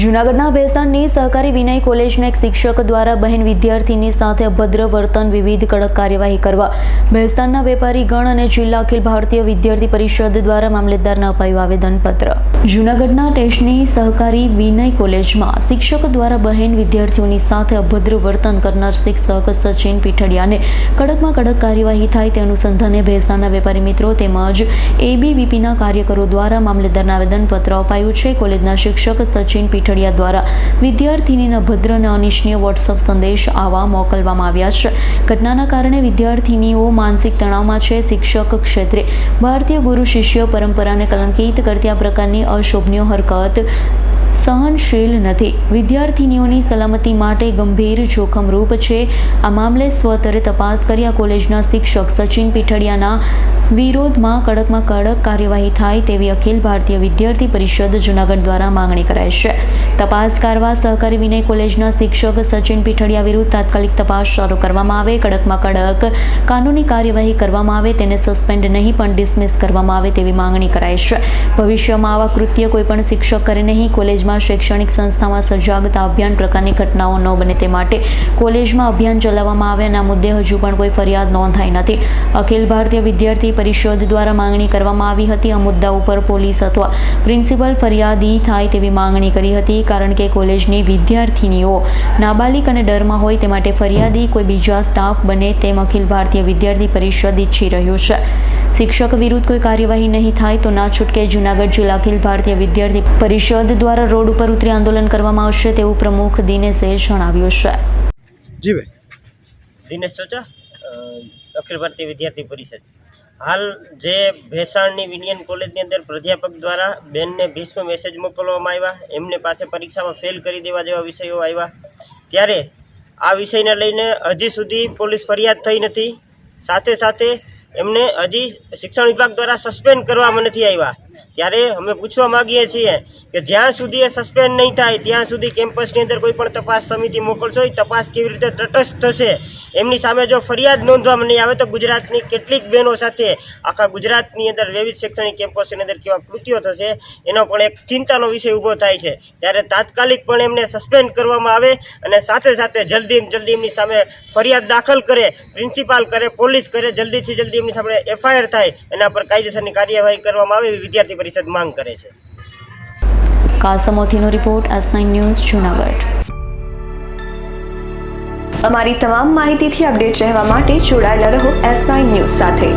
જૂનાગઢના ભેસાણની સહકારી વિનય કોલેજના એક શિક્ષક દ્વારા બહેન વિદ્યાર્થીની સાથે અભદ્ર વર્તન, વિવિધ કડક કાર્યવાહી કરવા. ભેસાણના વેપારી ગણ અને જિલ્લા અખિલ ભારતીય વિદ્યાર્થી પરિષદ દ્વારા મામલતદારને અપાયું આવેદનપત્ર. જૂનાગઢના ટેસ્ટની સહકારી વિનય કોલેજમાં શિક્ષક દ્વારા બહેન વિદ્યાર્થીઓની સાથે અભદ્ર વર્તન કરનાર શિક્ષક સચિન પીઠડિયાને કડકમાં કડક કાર્યવાહી થાય તે અનુસંધાને ભેસાણના વેપારી મિત્રો તેમજ એબીવીપીના કાર્યકરો દ્વારા મામલતદારના આવેદનપત્ર અપાયું છે. કોલેજના શિક્ષક સચિન પીઠડિયા દ્વારા વિદ્યાર્થીનીના ભદ્ર અને અનિચ્છનીય વોટ્સઅપ સંદેશ આવા મોકલવામાં આવ્યા છે. ઘટનાના કારણે વિદ્યાર્થીનીઓ માનસિક તણાવમાં છે. શિક્ષક ક્ષેત્રે ભારતીય ગુરુ શિષ્ય પરંપરાને કલંકિત કરતી આ પ્રકારની અશોભનીય હરકત સહનશીલ નથી. વિદ્યાર્થીનીઓની સલામતી માટે ગંભીર જોખમરૂપ છે. આ મામલે સ્વતરે તપાસ કર્યા કોલેજના શિક્ષક સચિન પીઠડિયાના વિરોધમાં કડકમાં કડક કાર્યવાહી થાય તેવી અખિલ ભારતીય વિદ્યાર્થી પરિષદ જૂનાગઢ દ્વારા માંગણી કરાઈ છે. તપાસ કરવા સહકારી વિનય કોલેજના શિક્ષક સચિન પીઠડિયા વિરુદ્ધ તાત્કાલિક તપાસ શરૂ કરવામાં આવે, કડકમાં કડક કાનૂની કાર્યવાહી કરવામાં આવે, તેને સસ્પેન્ડ નહીં પણ ડિસમિસ કરવામાં આવે તેવી માંગણી કરાઈ છે. ભવિષ્યમાં આવા કૃત્ય કોઈપણ શિક્ષક કરે નહીં, કોલેજમાં શૈક્ષણિક સંસ્થામાં સજાગતા અભિયાન પ્રકારની ઘટનાઓ ન બને તે માટે કોલેજમાં અભિયાન ચલાવવામાં આવે અને આ મુદ્દે હજુ પણ કોઈ ફરિયાદ નોંધાઈ નથી. અખિલ ભારતીય વિદ્યાર્થી પરિષદ દ્વારા માંગણી કરવામાં આવી હતી. આ મુદ્દા ઉપર પોલીસ અથવા પ્રિન્સિપલ ફરિયાદી થાય તેવી માંગણી કરી હતી કારણ કે કોલેજની વિદ્યાર્થીનીઓ નાબાલિક અને ડરમાં હોય તે માટે ફરિયાદી કોઈ બીજા સ્ટાફ બને તેમ અખિલ ભારતીય વિદ્યાર્થી પરિષદ ઈચ્છી રહ્યું છે. શિક્ષક વિરુદ્ધ કોઈ કાર્યવાહી નહીં થાય તો ના છૂટકે જૂનાગઢ જિલ્લા અખિલ ભારતીય વિદ્યાર્થી પરિષદ દ્વારા રોડ ઉપર ઉતરી આંદોલન કરવામાં આવશે તેવું પ્રમુખ દિનેશે જણાવ્યું છે. જી ભાઈ. દિનેશ ચોચા અખિલ ભારતીય વિદ્યાર્થી પરિષદ. હાલ જે ભેસાણની વિનિયન કોલેજની અંદર પ્રાધ્યાપક દ્વારા બેનને ભીષ્મ મેસેજ મોકલવામાં આવ્યા એમને પાસે પરીક્ષામાં ફેલ કરી દેવા જેવા વિષયો આવ્યા. ત્યારે આ વિષયને લઈને હજી સુધી પોલીસ ફરિયાદ થઈ નથી. સાથે સાથે એમને હજી શિક્ષણ વિભાગ દ્વારા સસ્પેન્ડ કરવામાં નથી આવ્યા. ત્યારે અમે પૂછવા માગીએ છીએ કે જ્યાં સુધી એ સસ્પેન્ડ નહીં થાય, ત્યાં સુધી કેમ્પસની અંદર કોઈ પણ તપાસ સમિતિ મોકલશો, એ તપાસ કેવી રીતે તટસ્થ થશે, એમની સામે જો ફરિયાદ નોંધવામાં નહીં આવે તો ગુજરાતની કેટલીક બહેનો સાથે આખા ગુજરાતની અંદર વિવિધ શૈક્ષણિક કેમ્પસની અંદર કેવા કૃત્યો થશે, એનો પણ એક ચિંતાનો વિષય ઊભો થાય છે. ત્યારે તાત્કાલિક પણ એમને સસ્પેન્ડ કરવામાં આવે અને સાથે સાથે જલ્દી જલ્દી એમની સામે ફરિયાદ દાખલ કરે પ્રિન્સિપાલ કરે પોલીસ કરે, જલ્દીથી જલ્દી એમની સામે એફઆઈઆર થાય, એના પર કાયદેસરની કાર્યવાહી કરવામાં આવે એવી વિદ્યાર્થી પરિષદ માંગ કરે છે. કાસમોથીનો રિપોર્ટ એસ ન્યૂઝ, જુનાગઢ. અમારી તમામ માહિતીથી અપડેટ રહેવા માટે જોડાયેલા રહો એસ ન્યૂઝ સાથે.